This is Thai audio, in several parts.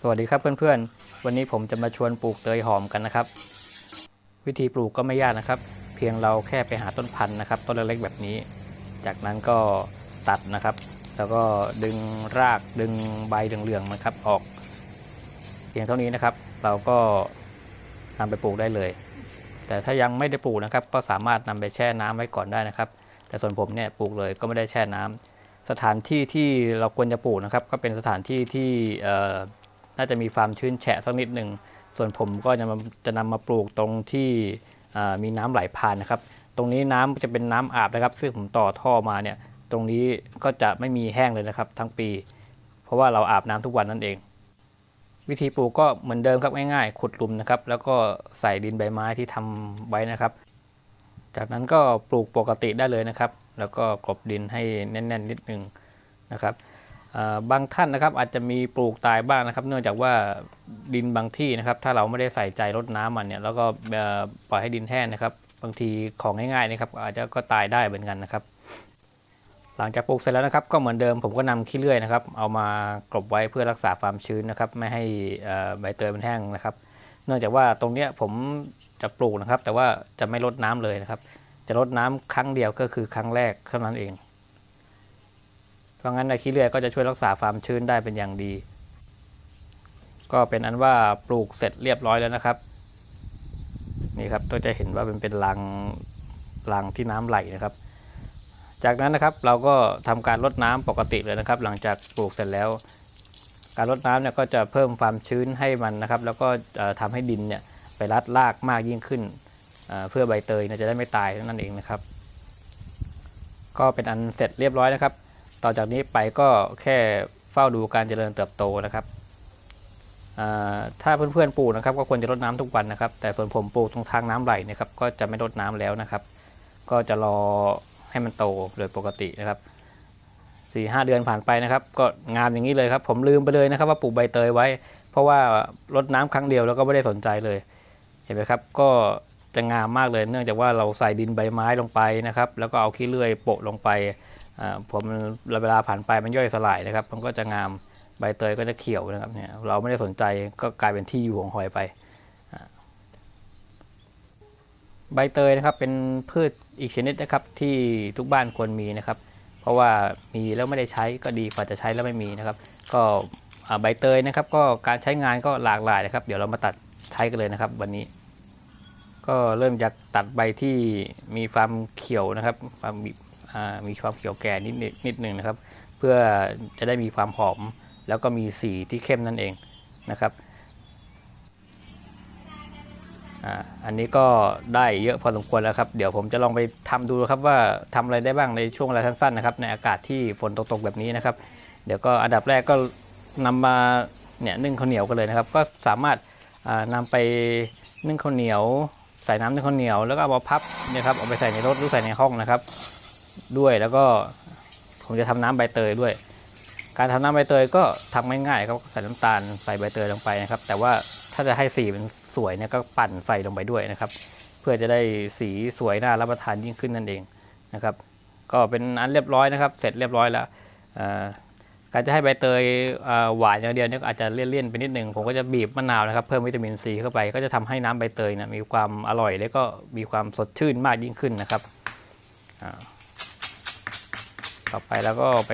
สวัสดีครับเพื่อนๆ วันนี้ผมจะมาชวนปลูกเตยหอมกันนะครับ วิธีปลูกก็ไม่ยากนะครับ เพียงเราแค่ไปหาต้นพันธุ์นะครับ ต้นเล็กๆแบบนี้ จากนั้นก็ตัดนะครับ แล้วก็ดึงรากดึงใบเหลืองๆมันครับออก เพียงเท่านี้นะครับ เราก็นำไปปลูกได้เลย แต่ถ้ายังไม่ได้ปลูกนะครับ ก็สามารถนำไปแช่น้ำไว้ก่อนได้นะครับ แต่ส่วนผมเนี่ยปลูกเลยก็ไม่ได้แช่น้ำสถานที่ที่เราควรจะปลูกนะครับ ก็เป็นสถานที่ที่ น่าจะมีความชื้นแฉะสักนิดหนึ่ง ส่วนผมก็จะจะนำมาปลูกตรงที่มีน้ำไหลผ่านนะครับ ตรงนี้น้ำจะเป็นน้ำอาบนะครับ ซึ่งผมต่อท่อมาเนี่ย ตรงนี้ก็จะไม่มีแห้งเลยนะครับ ทั้งปี เพราะว่าเราอาบน้ำทุกวันนั่นเอง วิธีปลูกก็เหมือนเดิมครับง่ายๆ ขุดหลุมนะครับ แล้วก็ใส่ดินใบไม้ที่ทำไว้นะครับ จากนั้นก็ปลูกปกติได้เลยนะครับ แล้วก็กลบดินให้แน่น ๆ นิดนึงนะครับ บางท่านนะครับอาจจะมีปลูกตายบ้างนะครับ เนื่องจากว่าดินบางที่นะครับ ถ้าเราไม่ได้ใส่ใจรดน้ำมันเนี่ยแล้วก็ปล่อยให้ดินแห้งนะครับ บางทีของง่ายๆนะครับ อาจจะก็ตายได้เหมือนกันนะครับ หลังจากปลูกเสร็จแล้วนะครับ ก็เหมือนเดิมผมก็นำขี้เลื่อยนะครับ เอามากลบไว้เพื่อรักษาความชื้นนะครับ ไม่ให้ใบเตยมันแห้งนะครับ เนื่องจากว่าตรงเนี้ยผมจะปลูกนะครับ แต่ว่าจะไม่รดน้ำเลยนะครับ จะรดน้ำครั้งเดียวก็คือครั้งแรกเท่านั้นเอง ราะงั้นในขี้เลื่อยก็จะช่วยรักษาความชื้นได้เป็นอย่างดี ก็เป็นอันว่าปลูกเสร็จเรียบร้อยแล้วนะครับ นี่ครับก็จะเห็นว่าเป็นเป็นรังรังที่น้ำไหลนะครับ จากนั้นนะครับเราก็ทำการรดน้ำปกติเลยนะครับ หลังจากปลูกเสร็จแล้ว การรดน้ำเนี่ยก็จะเพิ่มความชื้นให้มันนะครับ แล้วก็เอ่อทำให้ดินเนี่ยไปรัดรากมากยิ่งขึ้นเพื่อใบเตยจะได้ไม่ตายนั่นเองนะครับ ก็เป็นอันเสร็จเรียบร้อยนะครับ ต่อจากนี้ไปก็แค่เฝ้าดูการเจริญเติบโตนะครับถ้าเพื่อนๆปลูกนะครับ ก็ควรจะรดน้ำทุกวันนะครับ แต่ส่วนผมปลูกตรงทางน้ำไหลนะครับ ก็จะไม่รดน้ำแล้วนะครับ ก็จะรอให้มันโตโดยปกตินะครับสี่ห้าเดือนผ่านไปนะครับ ก็งามอย่างนี้เลยครับ ผมลืมไปเลยนะครับว่าปลูกใบเตยไว้ เพราะว่ารดน้ำครั้งเดียวแล้วก็ไม่ได้สนใจเลย เห็นไหมครับ ก็จะงามมากเลย เนื่องจากว่าเราใส่ดินใบไม้ลงไปนะครับ แล้วก็เอาขี้เลื่อยโปะลงไป ผมเวลาผ่านไปมันย่อยสลายนะครับ มันก็จะงามใบเตยก็จะเขียวนะครับเนี่ยเราไม่ได้สนใจก็กลายเป็นที่อยู่ของหอยไป ใบเตยนะครับเป็นพืชอีกชนิดนะครับที่ทุกบ้านควรมีนะครับ เพราะว่ามีแล้วไม่ได้ใช้ก็ดีกว่าจะใช้แล้วไม่มีนะครับ ก็ใบเตยนะครับ ก็การใช้งานก็หลากหลายนะครับ เดี๋ยวเรามาตัดใช้กันเลยนะครับ วันนี้ ก็เริ่มจากตัดใบที่มีความเขียวนะครับความ มีความเขียวแก่นิดนิดนิดหนึ่งนะครับ เพื่อจะได้มีความหอม แล้วก็มีสีที่เข้มนั่นเองนะครับอันนี้ก็ได้เยอะพอสมควรแล้วครับ เดี๋ยวผมจะลองไปทำดูครับว่าทำอะไรได้บ้างในช่วงเวลาสั้นๆนะครับ ในอากาศที่ฝนตกๆแบบนี้นะครับ เดี๋ยวก็อันดับแรกก็นำมาเนี่ยนึ่งข้าวเหนียวกันเลยนะครับ ก็สามารถอ่านำไปนึ่งข้าวเหนียว ใส่น้ำในข้าวเหนียวแล้วก็เอามาพับเนะครับเอาไปใส่ในรถหรือใส่ในห้องนะครับ ด้วย แล้วก็ผมจะทำน้ำใบเตยด้วย การทำน้ำใบเตยก็ทำง่ายๆครับใส่น้ำตาลใส่ใบเตยลงไปนะครับ แต่ว่าถ้าจะให้สีมันสวยเนี่ยก็ปั่นใส่ลงไปด้วยนะครับ เพื่อจะได้สีสวยน่ารับประทานยิ่งขึ้นนั่นเองนะครับ ก็เป็นอันเรียบร้อยนะครับ เสร็จเรียบร้อยแล้วการจะให้ใบเตยหวานอย่างเดียวเนี่ยอาจจะเลี่ยนๆไปนิดหนึ่งผมก็จะบีบมะนาวนะครับเพิ่มวิตามินซีเข้าไป ก็จะทำให้น้ำใบเตยเนี่ยมีความอร่อย และก็มีความสดชื่นมากยิ่งขึ้นนะครับอ่า ต่อไปแล้วก็ไป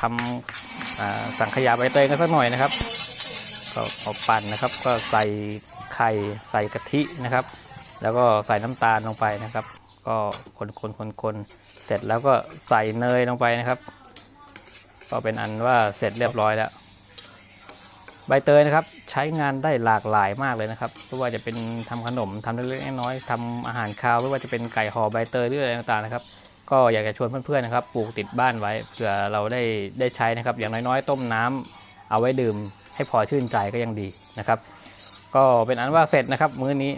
ทำสังขยาใบเตยกันสักหน่อยนะครับ ก็เอาปั่นนะครับ ก็ใส่ไข่ใส่กะทินะครับ แล้วก็ใส่น้ำตาลลงไปนะครับ ก็คนคนคนคนเสร็จแล้วก็ใส่เนยลงไปนะครับ ก็เป็นอันว่าเสร็จเรียบร้อยแล้วใบเตยนะครับ ใช้งานได้หลากหลายมากเลยนะครับไม่ว่าจะเป็นทำขนมทำเล็กๆน้อยๆทำอาหารคาวไม่ว่าจะเป็นไก่ห่อใบเตยหรืออะไรต่างๆนะครับ ก็อยากจะชวนเพื่อนๆนะครับปลูกติดบ้านไว้เผื่อเราได้ได้ใช้นะครับ อย่างน้อยๆ ต้มน้ำเอาไว้ดื่มให้พอชื่นใจก็ยังดีนะครับ ก็เป็นอันว่าเสร็จนะครับ มื้อนี้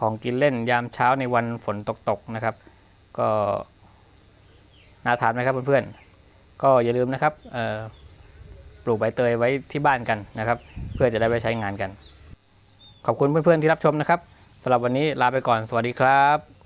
ของกินเล่นยามเช้าในวันฝนตกๆนะครับ ก็น่าทานไหมครับเพื่อนๆก็อย่าลืมนะครับปลูกใบเตยไว้ที่บ้านกันนะครับ เพื่อจะได้ไปใช้งานกัน ขอบคุณเพื่อนๆที่รับชมนะครับสำหรับวันนี้ลาไปก่อนสวัสดีครับ